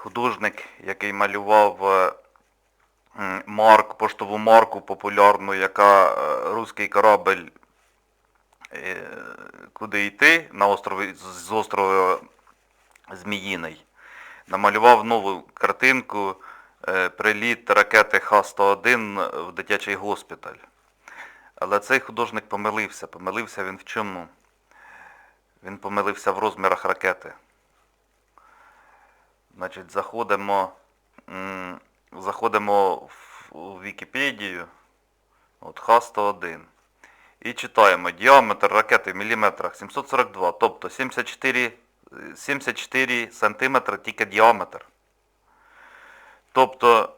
художник, який малював е, марк, поштову марку популярну, яка е, руський корабель е, куди йти на острові з острова Зміїний. Намалював нову картинку приліт ракети Х-101 в дитячий госпіталь. Але цей художник помилився. Помилився він в чому? Він помилився в розмірах ракети. Значить, заходимо, заходимо в, Вікіпедію, от Х-101. І читаємо діаметр ракети в міліметрах 742, тобто 74, е, 74 сантиметри тільки діаметр. Тобто,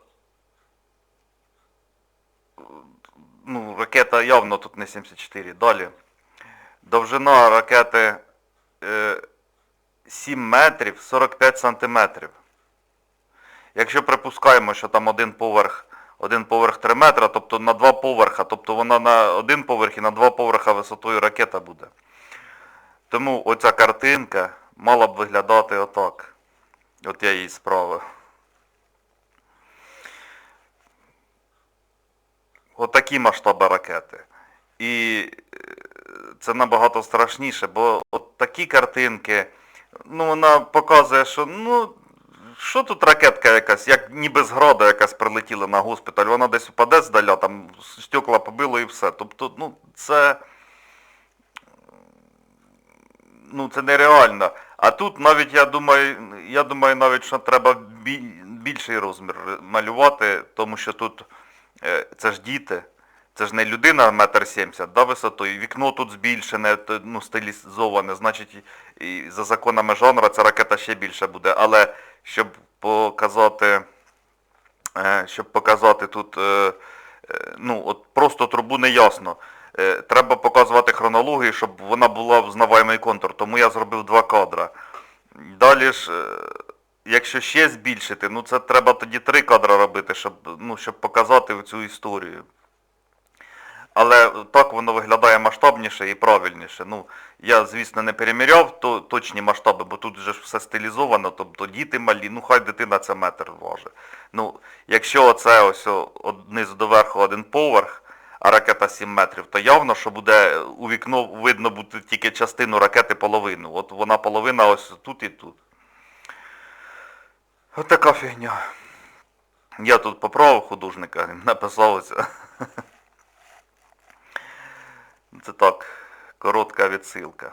ну, ракета явно тут не 74. Далі. Довжина ракети е, 7 метрів 45 сантиметрів. Якщо припускаємо, що там один поверх, один поверх 3 метра, тобто на два поверха, тобто вона на один поверх і на два поверха висотою ракета буде. Тому оця картинка мала б виглядати отак. От я її справив. Отакі масштаби ракети. І е, це набагато страшніше, бо от такі картинки, ну вона показує, що ну, що тут ракетка якась, як ніби з града якась прилетіла на госпіталь, вона десь упаде здаля, там стекла побило і все. Тобто, ну, це. Ну, це нереально. А тут навіть я думаю, я думаю навіть, що треба більший розмір малювати, тому що тут е, це ж діти. Це ж не людина метр сімдесят, да, висотою. Вікно тут збільшене, ну, стилізоване, значить, і, за законами жанру ця ракета ще більше буде. Але щоб показати, е, щоб показати тут, е, е, ну, от просто трубу не ясно. Треба показувати хронологію, щоб вона була взнаваємий контур. Тому я зробив два кадра. Далі ж, якщо ще збільшити, ну це треба тоді три кадри робити, щоб, ну, щоб показати цю історію. Але так воно виглядає масштабніше і правильніше. Ну, я, звісно, не переміряв то, точні масштаби, бо тут вже все стилізовано, тобто діти малі, ну хай дитина це метр важить. Ну, якщо оце ось о- до верху один поверх, а ракета 7 метрів, то явно, що буде у вікно видно буде тільки частину ракети половину. От вона половина ось тут і тут. От така фігня. Я тут поправив художника, написав це. Це так, коротка відсилка.